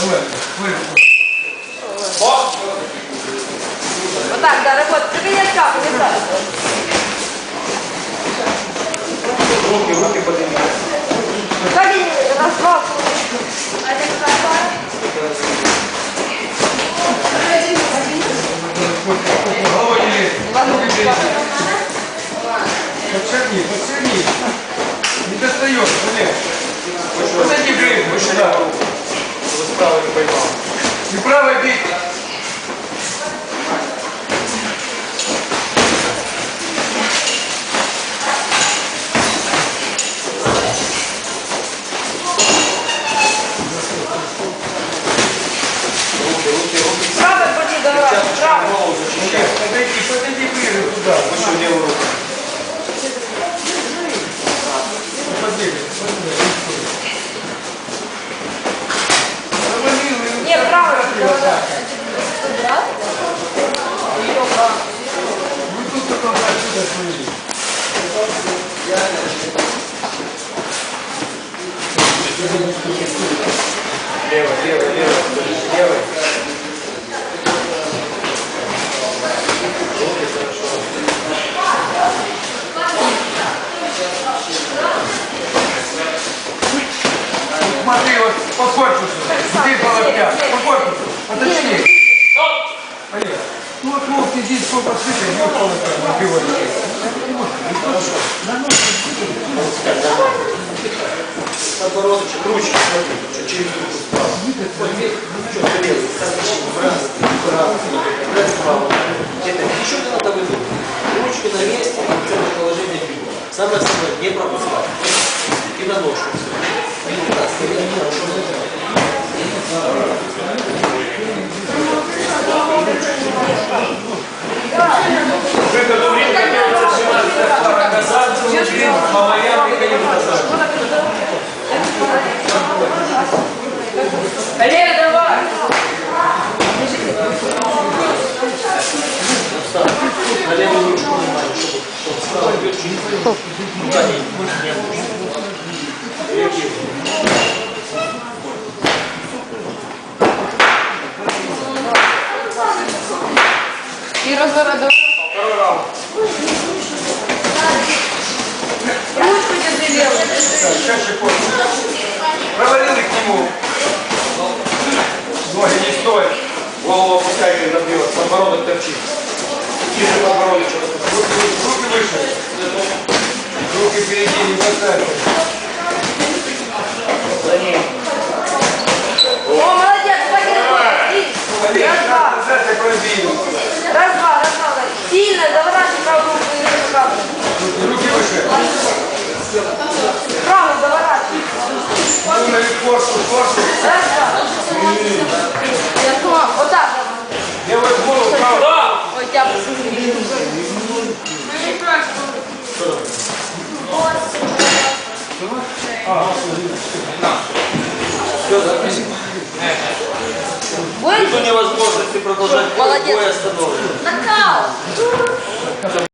Вот так, да, работа. Ты меня шапку, не так. Руки, руки поднимай. Левой, левой, левой. Левой. Руки хорошо. Смотри, вот по корпусу. Здесь по локтям. По корпусу. Подожди. Поехали. Ну вот лоб здесь сколько сыпет, упал набивает. Подбородочек, ручки, смотри. Через руку справа. Четко левый. Так, раз, раз, раз. Это еще не надо выдумать. Ручки на месте, центр положения бедра. Самое основное, не пропускать. И на ножку. И скорее, хорошо. Лев, Второй раунд. Ручку левую. Сейчас шипот. Провалили к нему. Ноги не стой. Голову опускай набьет. Подбородок торчит. Ниже подбородочек. Руки, руки выше. Руки впереди, не ним. О, молодец, давай. Раз, два. Раз, два, раз, два. Сильно, заворачивай правую руку и левую правую. Руки выше. Правую заворачивай. Умный корпус, корпус. Раз, два. Все. Будешь? Нету невозможности продолжать бой, бой остановлен. Нокаут.